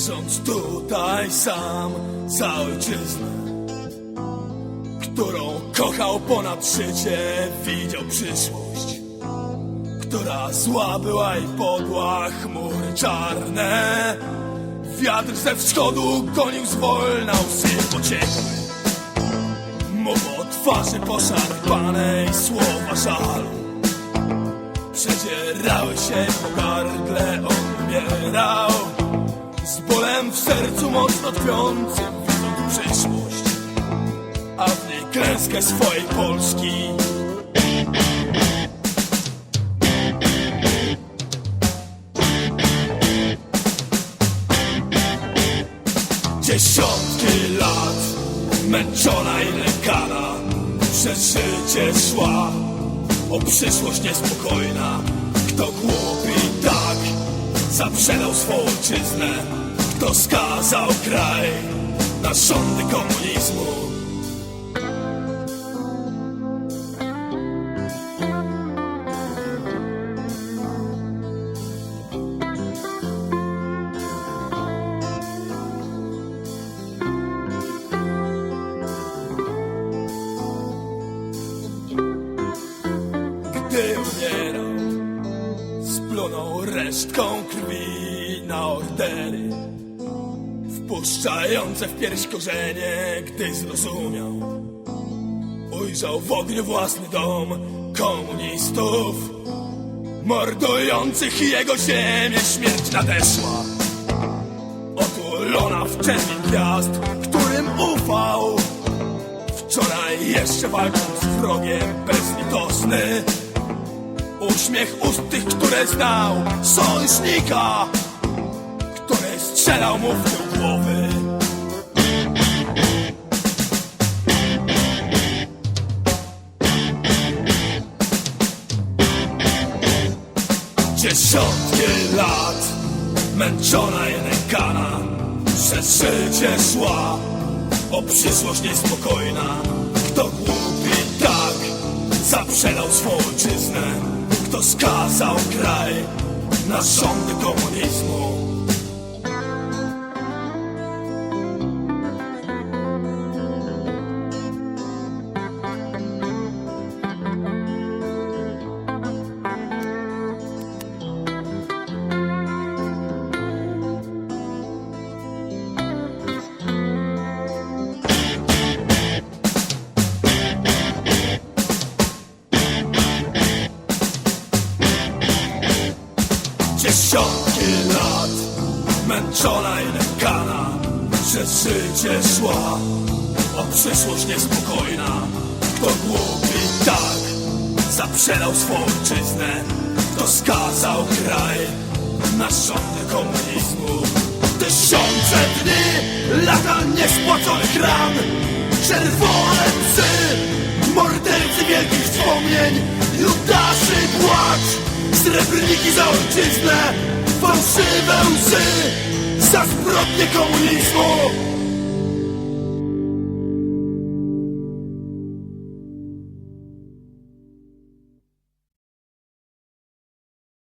Leżąc tutaj sam za ojczyznę Którą kochał ponad życie, widział przyszłość Która zła była i podła, chmury czarne. Wiatr ze wschodu gonił zwolna, łzy pociekły Mu po twarzy poszarpanej słowa żalu Przedzierały się po gardle, on umierał Z bólem w sercu mocno tkwiącym widząc przyszłość A w niej klęskę swojej Polski. Dziesiątki lat męczona i lękana Przez życie szła o przyszłość niespokojna. Kto głupi tak zaprzedał swą ojczyznę. Kto skazał kraj na rządy komunizmu resztką krwi na ordery Wpuszczające w pierś korzenie Gdy zrozumiał. Ujrzał w ogniu własny dom komunistów Mordujących jego ziemię. Śmierć nadeszła Otulona w czerwień gwiazd, którym ufał. Wczoraj jeszcze walcząc z wrogiem bezlitosny Uśmiech ust tych, które znał. Sojusznika Który strzelał mu w tył głowy. Dziesiątki lat Męczona i nękana Przez życie szła O przyszłość niespokojna. Kto Zaprzedał swą ojczyznę. Kto skazał kraj Na rządy komunizmu Dziesiątki lat Męczona i nękana Przez życie szła O przyszłość niespokojna. Kto głupi tak Zaprzedał swą ojczyznę Kto skazał kraj Na rządy komunizmu. Tysiące dni Lata niespłaconych ran Czerwone psy Mordercy wielkich wspomnień Judaszy płacz srebrniki za ojczyznę Fałszywe łzy za zbrodnie komunizmu.